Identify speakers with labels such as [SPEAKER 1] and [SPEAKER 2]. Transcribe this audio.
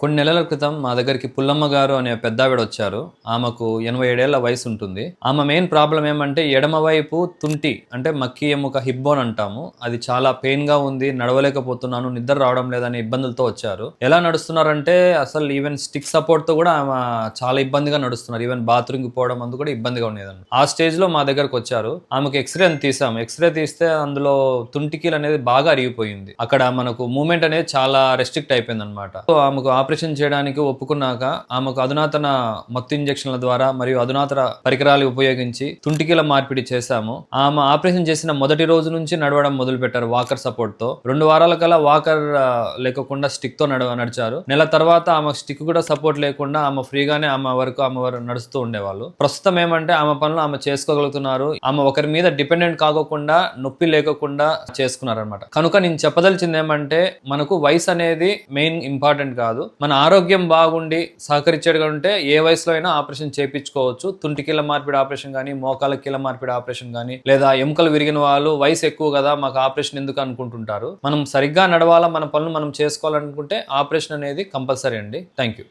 [SPEAKER 1] కొన్ని నెలల క్రితం మా దగ్గరికి పుల్లమ్మ గారు అనే పెద్దావిడ వచ్చారు. ఆమెకు ఎనభై ఏడేళ్ళ వయసు ఉంటుంది. ఆమె మెయిన్ ప్రాబ్లం ఏమంటే ఎడమ వైపు తుంటి అంటే మక్కి ఎముక హిబ్బోన్ అంటాము. అది చాలా పెయిన్గా ఉంది నడవలేకపోతున్నాను నిద్ర రావడం లేదనే ఇబ్బందులతో వచ్చారు. ఎలా నడుస్తున్నారంటే అసలు ఈవెన్ స్టిక్ సపోర్ట్తో కూడా ఆమె చాలా ఇబ్బందిగా నడుస్తున్నారు. ఈవెన్ బాత్రూమ్కి పోవడం అందు కూడా ఇబ్బందిగా ఉండేదండి. ఆ స్టేజ్లో మా దగ్గరకు వచ్చారు. ఆమెకు ఎక్స్రే అని తీసాము. ఎక్స్రే తీస్తే అందులో తుంటికీలు అనేది బాగా అరిగిపోయింది. అక్కడ మనకు మూమెంట్ అనేది చాలా రెస్ట్రిక్ట్ అయిపోయింది అనమాట ఆమెకు ఆపరేషన్ చేయడానికి ఒప్పుకున్నాక ఆమెకు అధునాతన మత్తు ఇంజెక్షన్ల ద్వారా మరియు అధునాతన పరికరాలు ఉపయోగించి తుంటికీల మార్పిడి చేశాము. ఆమె ఆపరేషన్ చేసిన మొదటి రోజు నుంచి నడవడం మొదలు పెట్టారు వాకర్ సపోర్ట్తో. రెండు వారాల కల్లా వాకర్ లేకుండా స్టిక్తో నడవ నడిచారు. నెల తర్వాత ఆమె స్టిక్ కూడా సపోర్ట్ లేకుండా ఆమె ఫ్రీగానే ఆమె వరకు ఆమె వరకు నడుస్తూ ఉండేవాళ్ళు. ప్రస్తుతం ఏమంటే ఆమె పనులు ఆమె చేసుకోగలుగుతున్నారు. ఆమె ఒకరి మీద డిపెండెంట్ కాకోకుండా నొప్పి లేకోకుండా చేసుకున్నారనమాట కనుక నేను చెప్పదలిచింది ఏమంటే మనకు వయసు అనేది మెయిన్ ఇంపార్టెంట్ కాదు. మన ఆరోగ్యం బాగుండి సహకరించేట్టుగా ఉంటే ఏ వయసులో అయినా ఆపరేషన్ చేయించుకోవచ్చు. తుంటి కీళ్ళ మార్పిడి ఆపరేషన్ కానీ మోకాల కీల మార్పిడి ఆపరేషన్ కానీ లేదా ఎముకలు విరిగిన వాళ్ళు వయసు ఎక్కువ కదా మాకు ఆపరేషన్ ఎందుకు అనుకుంటుంటారు? మనం సరిగ్గా నడవాలా? మన పనులు మనం చేసుకోవాలనుకుంటే ఆపరేషన్ అనేది కంపల్సరీ అండి. Thank you